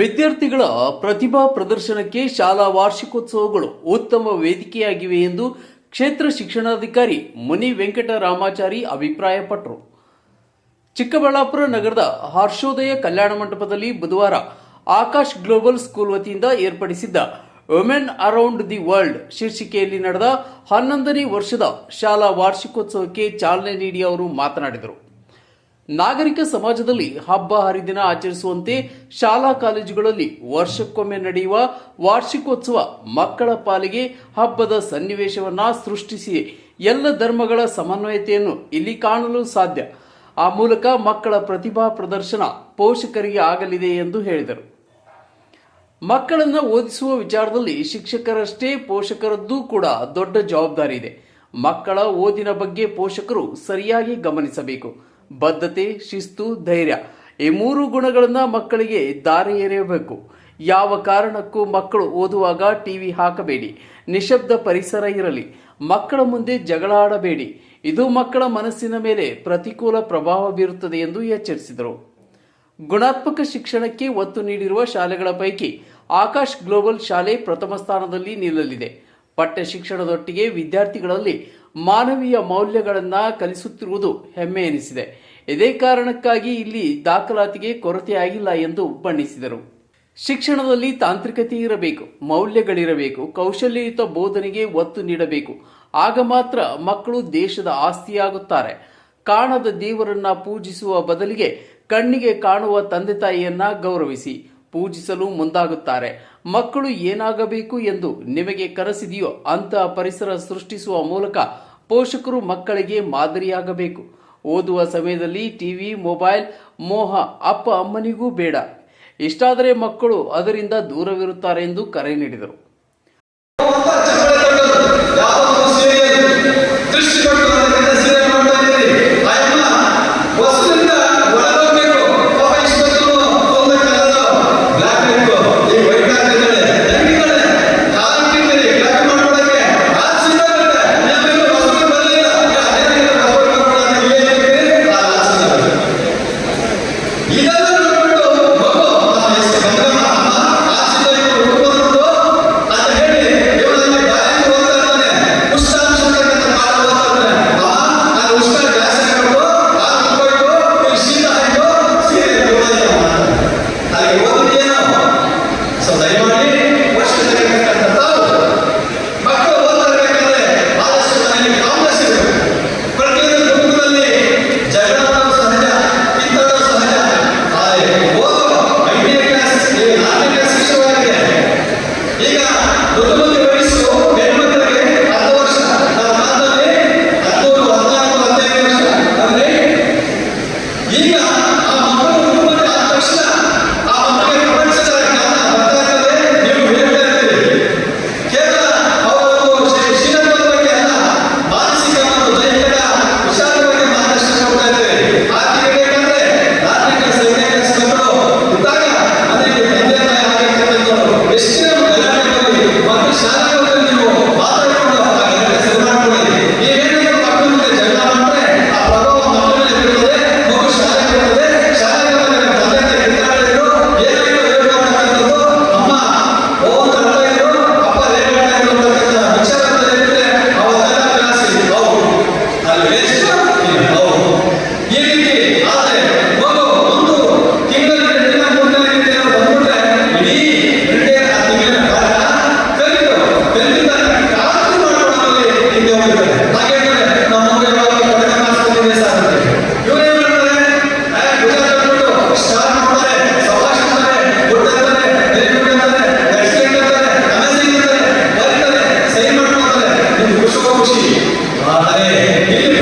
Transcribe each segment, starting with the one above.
ವಿದ್ಯಾರ್ಥಿಗಳ ಪ್ರತಿಭಾ ಪ್ರದರ್ಶನಕ್ಕೆ ಶಾಲಾ ವಾರ್ಷಿಕೋತ್ಸವಗಳು ಉತ್ತಮ ವೇದಿಕೆಯಾಗಿವೆ ಎಂದು ಕ್ಷೇತ್ರ ಶಿಕ್ಷಣಾಧಿಕಾರಿ ಮುನಿ ವೆಂಕಟರಾಮಾಚಾರಿ ಅಭಿಪ್ರಾಯಪಟ್ಟರು. ಚಿಕ್ಕಬಳ್ಳಾಪುರ ನಗರದ ಹರ್ಷೋದಯ ಕಲ್ಯಾಣ ಮಂಟಪದಲ್ಲಿ ಬುಧವಾರ ಆಕಾಶ್ ಗ್ಲೋಬಲ್ ಸ್ಕೂಲ್ ವತಿಯಿಂದ ಏರ್ಪಡಿಸಿದ್ದ ವುಮೆನ್ ಅರೌಂಡ್ ದಿ ವರ್ಲ್ಡ್ ಶೀರ್ಷಿಕೆಯಲ್ಲಿ ನಡೆದ ಹನ್ನೊಂದನೇ ವರ್ಷದ ಶಾಲಾ ವಾರ್ಷಿಕೋತ್ಸವಕ್ಕೆ ಚಾಲನೆ ನೀಡಿ ಅವರು ಮಾತನಾಡಿದರು. ನಾಗರಿಕ ಸಮಾಜದಲ್ಲಿ ಹಬ್ಬ ಹರಿದಿನ ಆಚರಿಸುವಂತೆ ಶಾಲಾ ಕಾಲೇಜುಗಳಲ್ಲಿ ವರ್ಷಕ್ಕೊಮ್ಮೆ ನಡೆಯುವ ವಾರ್ಷಿಕೋತ್ಸವ ಮಕ್ಕಳ ಪಾಲಿಗೆ ಹಬ್ಬದ ಸನ್ನಿವೇಶವನ್ನ ಸೃಷ್ಟಿಸಿ ಎಲ್ಲ ಧರ್ಮಗಳ ಸಮನ್ವಯತೆಯನ್ನು ಇಲ್ಲಿ ಕಾಣಲು ಸಾಧ್ಯ. ಆ ಮೂಲಕ ಮಕ್ಕಳ ಪ್ರತಿಭಾ ಪ್ರದರ್ಶನ ಪೋಷಕರಿಗೆ ಆಗಲಿದೆ ಎಂದು ಹೇಳಿದರು. ಮಕ್ಕಳನ್ನು ಓದಿಸುವ ವಿಚಾರದಲ್ಲಿ ಶಿಕ್ಷಕರಷ್ಟೇ ಪೋಷಕರದ್ದು ಕೂಡ ದೊಡ್ಡ ಜವಾಬ್ದಾರಿ ಇದೆ. ಮಕ್ಕಳ ಓದಿನ ಬಗ್ಗೆ ಪೋಷಕರು ಸರಿಯಾಗಿ ಗಮನಿಸಬೇಕು. ಬದ್ಧತೆ, ಶಿಸ್ತು, ಧೈರ್ಯ. ಈ ಮೂರು ಗುಣಗಳನ್ನು ಮಕ್ಕಳಿಗೆ ದಾರಿ ಎರೆಯಬೇಕು. ಯಾವ ಕಾರಣಕ್ಕೂ ಮಕ್ಕಳು ಓದುವಾಗ ಟಿವಿ ಹಾಕಬೇಡಿ. ನಿಶಬ್ದ ಪರಿಸರ ಇರಲಿ. ಮಕ್ಕಳ ಮುಂದೆ ಜಗಳ ಆಡಬೇಡಿ ಇದು ಮಕ್ಕಳ ಮನಸ್ಸಿನ ಮೇಲೆ ಪ್ರತಿಕೂಲ ಪ್ರಭಾವ ಬೀರುತ್ತದೆ ಎಂದು ಎಚ್ಚರಿಸಿದರು. ಗುಣಾತ್ಮಕ ಶಿಕ್ಷಣಕ್ಕೆ ಒತ್ತು ನೀಡಿರುವ ಶಾಲೆಗಳ ಪೈಕಿ ಆಕಾಶ್ ಗ್ಲೋಬಲ್ ಶಾಲೆ ಪ್ರಥಮ ಸ್ಥಾನದಲ್ಲಿ ನಿಲ್ಲಲಿದೆ. ಪಠ್ಯ ಶಿಕ್ಷಣದೊಟ್ಟಿಗೆ ವಿದ್ಯಾರ್ಥಿಗಳಲ್ಲಿ ಮಾನವೀಯ ಮೌಲ್ಯಗಳನ್ನು ಕಲಿಸುತ್ತಿರುವುದು ಹೆಮ್ಮೆ ಎನಿಸಿದೆ. ಇದೇ ಕಾರಣಕ್ಕಾಗಿ ಇಲ್ಲಿ ದಾಖಲಾತಿಗೆ ಕೊರತೆಯಾಗಿಲ್ಲ ಎಂದು ಬಣ್ಣಿಸಿದರು. ಶಿಕ್ಷಣದಲ್ಲಿ ತಾಂತ್ರಿಕತೆ ಇರಬೇಕು, ಮೌಲ್ಯಗಳಿರಬೇಕು, ಕೌಶಲ್ಯಯುತ ಬೋಧನೆಗೆ ಒತ್ತು ನೀಡಬೇಕು. ಆಗ ಮಾತ್ರ ಮಕ್ಕಳು ದೇಶದ ಆಸ್ತಿಯಾಗುತ್ತಾರೆ. ಕಾಣದ ದೇವರನ್ನ ಪೂಜಿಸುವ ಬದಲಿಗೆ ಕಣ್ಣಿಗೆ ಕಾಣುವ ತಂದೆ ತಾಯಿಯನ್ನ ಗೌರವಿಸಿ. ಪೂಜಿಸಲು ಮುಂದಾಗುತ್ತಾರೆ. ಮಕ್ಕಳು ಏನಾಗಬೇಕು ಎಂದು ನಿಮಗೆ ಕನಸಿದೆಯೋ ಅಂತಹ ಪರಿಸರ ಸೃಷ್ಟಿಸುವ ಮೂಲಕ ಪೋಷಕರು ಮಕ್ಕಳಿಗೆ ಮಾದರಿಯಾಗಬೇಕು. ಓದುವ ಸಮಯದಲ್ಲಿ ಟಿವಿ, ಮೊಬೈಲ್, ಮೋಹ, ಅಪ್ಪ ಅಮ್ಮನಿಗೂ ಬೇಡ. ಇಷ್ಟಾದರೆ ಮಕ್ಕಳು ಅದರಿಂದ ದೂರವಿರುತ್ತಾರೆ ಎಂದು ಕರೆ ನೀಡಿದರು.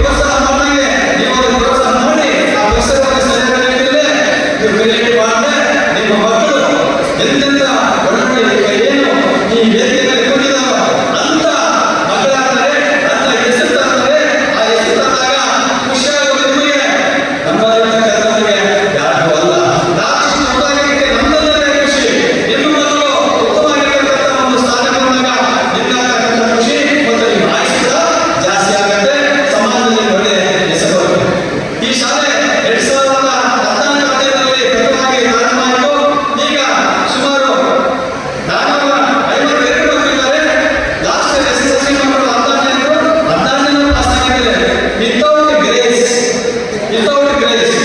ください。わないです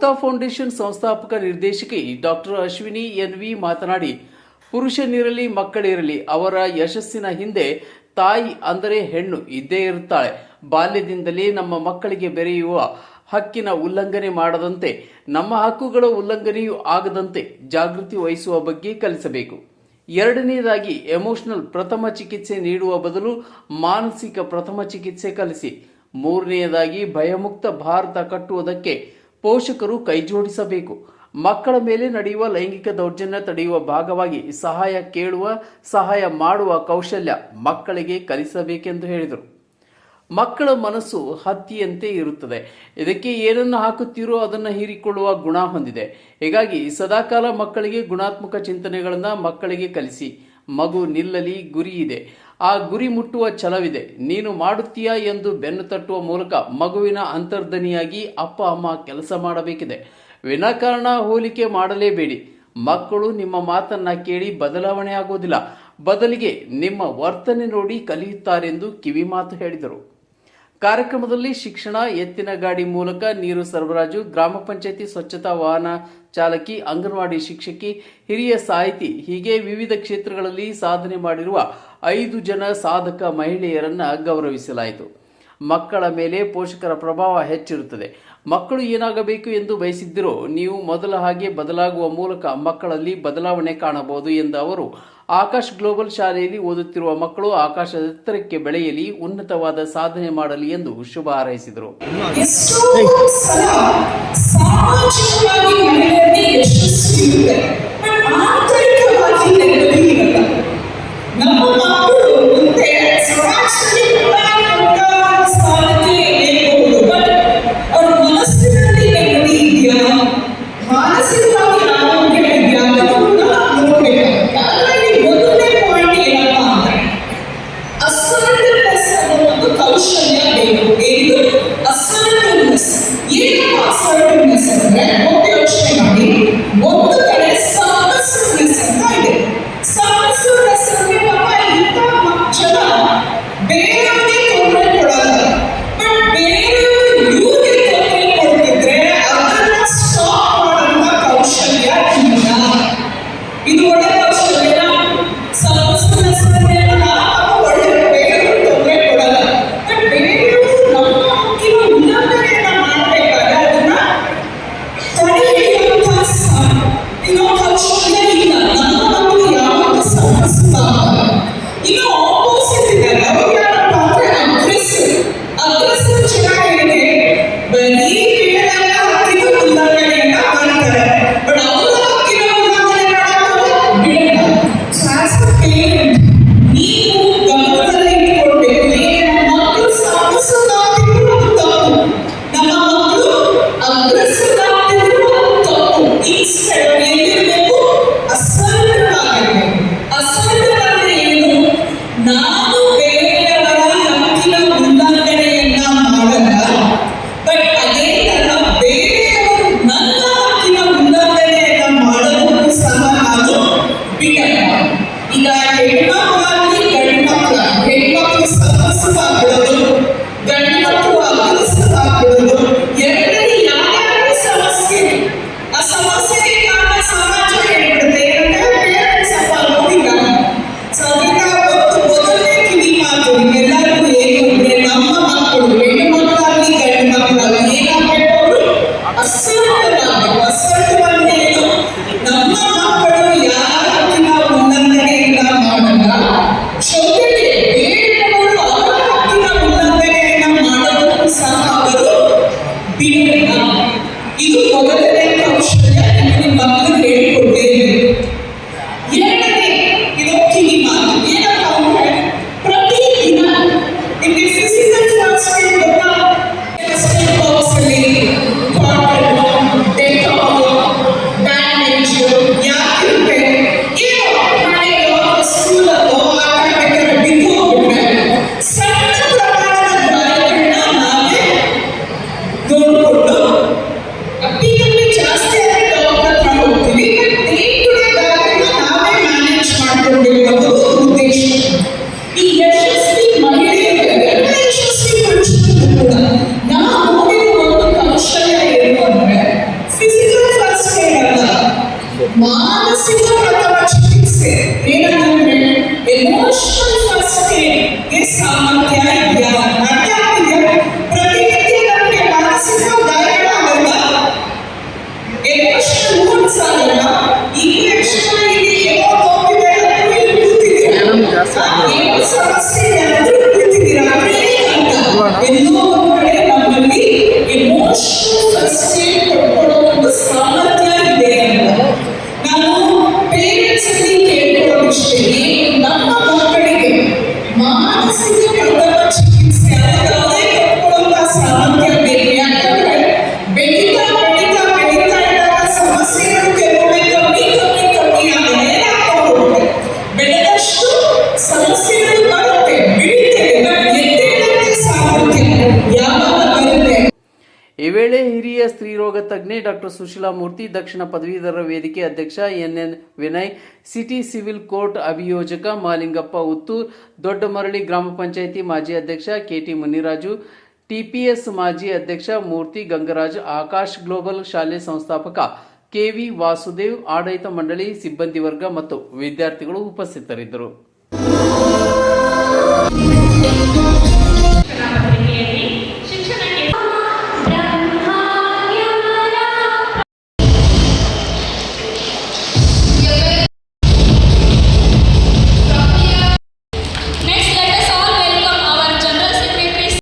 ಮುಕ್ತಾ ಫೌಂಡೇಶನ್ ಸಂಸ್ಥಾಪಕ ನಿರ್ದೇಶಕಿ ಡಾಕ್ಟರ್ ಅಶ್ವಿನಿ ಎನ್ ವಿ ಮಾತನಾಡಿ ಪುರುಷನಿರಲಿ ಮಕ್ಕಳಿರಲಿ ಅವರ ಯಶಸ್ಸಿನ ಹಿಂದೆ ತಾಯಿ ಅಂದರೆ ಹೆಣ್ಣು ಇದ್ದೇ ಇರುತ್ತಾಳೆ. ಬಾಲ್ಯದಿಂದಲೇ ನಮ್ಮ ಮಕ್ಕಳಿಗೆ ಬೆರೆಯುವ ಹಕ್ಕಿನ ಉಲ್ಲಂಘನೆ ಮಾಡದಂತೆ, ನಮ್ಮ ಹಕ್ಕುಗಳ ಉಲ್ಲಂಘನೆಯೂ ಆಗದಂತೆ ಜಾಗೃತಿ ವಹಿಸುವ ಬಗ್ಗೆ ಕಲಿಸಬೇಕು. ಎರಡನೇದಾಗಿ, ಎಮೋಷನಲ್ ಪ್ರಥಮ ಚಿಕಿತ್ಸೆ ನೀಡುವ ಬದಲು ಮಾನಸಿಕ ಪ್ರಥಮ ಚಿಕಿತ್ಸೆ ಕಲಿಸಿ. ಮೂರನೆಯದಾಗಿ ಭಯಮುಕ್ತ ಭಾರತ ಕಟ್ಟುವುದಕ್ಕೆ ಪೋಷಕರು ಕೈಜೋಡಿಸಬೇಕು. ಮಕ್ಕಳ ಮೇಲೆ ನಡೆಯುವ ಲೈಂಗಿಕ ದೌರ್ಜನ್ಯ ತಡೆಯುವ ಭಾಗವಾಗಿ ಸಹಾಯ ಕೇಳುವ, ಸಹಾಯ ಮಾಡುವ ಕೌಶಲ್ಯ ಮಕ್ಕಳಿಗೆ ಕಲಿಸಬೇಕೆಂದು ಹೇಳಿದರು. ಮಕ್ಕಳ ಮನಸ್ಸು ಹತ್ತಿಯಂತೆ ಇರುತ್ತದೆ. ಇದಕ್ಕೆ ಏನನ್ನು ಹಾಕುತ್ತೀರೋ ಅದನ್ನು ಹೀರಿಕೊಳ್ಳುವ ಗುಣ ಹೊಂದಿದೆ. ಹೀಗಾಗಿ ಸದಾಕಾಲ ಮಕ್ಕಳಿಗೆ ಗುಣಾತ್ಮಕ ಚಿಂತನೆಗಳನ್ನು ಮಕ್ಕಳಿಗೆ ಕಲಿಸಿ. ಮಗು ನಿಲ್ಲಲಿ, ಗುರಿ ಇದೆ. ಆ ಗುರಿ ಮುಟ್ಟುವ ಛಲವಿದೆ. ನೀನು ಮಾಡುತ್ತೀಯಾ ಎಂದು ಬೆನ್ನು ತಟ್ಟುವ ಮೂಲಕ ಮಗುವಿನ ಅಂತರ್ಧನಿಯಾಗಿ ಅಪ್ಪ, ಅಮ್ಮ ಕೆಲಸ ಮಾಡಬೇಕಿದೆ. ವಿನಾಕಾರಣ ಹೋಲಿಕೆ ಮಾಡಲೇಬೇಡಿ. ಮಕ್ಕಳು ನಿಮ್ಮ ಮಾತನ್ನ ಕೇಳಿ ಬದಲಾವಣೆ ಆಗುವುದಿಲ್ಲ ಬದಲಿಗೆ ನಿಮ್ಮ ವರ್ತನೆ ನೋಡಿ ಕಲಿಯುತ್ತಾರೆಂದು ಕಿವಿಮಾತು ಹೇಳಿದರು. ಕಾರ್ಯಕ್ರಮದಲ್ಲಿ ಶಿಕ್ಷಣ, ಎತ್ತಿನ ಗಾಡಿ ಮೂಲಕ ನೀರು ಸರಬರಾಜು, ಗ್ರಾಮ ಪಂಚಾಯಿತಿ ಸ್ವಚ್ಛತಾ ವಾಹನ ಚಾಲಕಿ, ಅಂಗನವಾಡಿ ಶಿಕ್ಷಕಿ, ಹಿರಿಯ ಸಾಹಿತಿ ಹೀಗೆ ವಿವಿಧ ಕ್ಷೇತ್ರಗಳಲ್ಲಿ ಸಾಧನೆ ಮಾಡಿರುವ ಐದು ಜನ ಸಾಧಕ ಮಹಿಳೆಯರನ್ನು ಗೌರವಿಸಲಾಯಿತು. ಮಕ್ಕಳ ಮೇಲೆ ಪೋಷಕರ ಪ್ರಭಾವ ಹೆಚ್ಚಿರುತ್ತದೆ. ಮಕ್ಕಳು ಏನಾಗಬೇಕು ಎಂದು ಬಯಸಿದ್ದರೂ ನೀವು ಮೊದಲ ಹಾಗೆ ಬದಲಾಗುವ ಮೂಲಕ ಮಕ್ಕಳಲ್ಲಿ ಬದಲಾವಣೆ ಕಾಣಬಹುದು ಎಂದ ಅವರು, ಆಕಾಶ್ ಗ್ಲೋಬಲ್ ಶಾಲೆಯಲ್ಲಿ ಓದುತ್ತಿರುವ ಮಕ್ಕಳು ಆಕಾಶದ ಎತ್ತರಕ್ಕೆ ಬೆಳೆಯಲಿ, ಉನ್ನತವಾದ ಸಾಧನೆ ಮಾಡಲಿ ಎಂದು ಶುಭ ಹಾರೈಸಿದರು. ನಮ್ಮ ಮಕ್ಕಳು ಮುಂದೆ ಸಮಾಜದಲ್ಲಿ Você não é మానసిక ప్రథమ చికిత్స ఏనంటే ఎమోషనల్ ఫస్ట్ ఎయిడ్ కే సామర్థ్య జ్ఞానం అంటే ಪ್ರತಿನಿತ್ಯ ನಮಗೆ ಮಾನಸಿಕ ಗಾಯಗಳಾಗಲ್ಲ ಎಮೋಷನಲ್ ಮೂಡ್ಸ್ ಆಗಲ್ಲ ಇಂಗ್ಲಿಷ್ನಲ್ಲಿ ಇಲ್ಲಿ ಏನೋ ಹೋಗಿದ್ದಾರೆ ಕೂತಿದ್ದೀರಾ ಏನು ಸಮಸ್ಯೆ ಎಲ್ಲರೂ ಕೂತಿದ್ದೀರಾ ಅಂದ್ರೆ ಏನಂತ ಎಲ್ಲೋ ವೇಳೆ ಹಿರಿಯ ಸ್ತ್ರೀರೋಗ ತಜ್ಞೆ ಡಾಕ್ಟರ್ ಸುಶೀಲಾ ಮೂರ್ತಿ ದಕ್ಷಿಣ ಪದವೀಧರ ವೇದಿಕೆ ಅಧ್ಯಕ್ಷ NN. Vinay, city civil court ಅಭಿಯೋಜಕ Malingappa Uttur, Doddamarali ಗ್ರಾಮ ಪಂಚಾಯಿತಿ ಮಾಜಿ ಅಧ್ಯಕ್ಷ ಕೆಟಿ ಮುನಿರಾಜು, ಟಿಪಿಎಸ್ ಮಾಜಿ ಅಧ್ಯಕ್ಷ ಮೂರ್ತಿ ಗಂಗರಾಜ್, ಆಕಾಶ್ ಗ್ಲೋಬಲ್ ಶಾಲೆ ಸಂಸ್ಥಾಪಕ ಕೆವಿ ವಾಸುದೇವ್, ಆಡಳಿತ ಮಂಡಳಿ ಸಿಬ್ಬಂದಿ ವರ್ಗ ಮತ್ತು ವಿದ್ಯಾರ್ಥಿಗಳು ಉಪಸ್ಥಿತರಿದ್ದರು.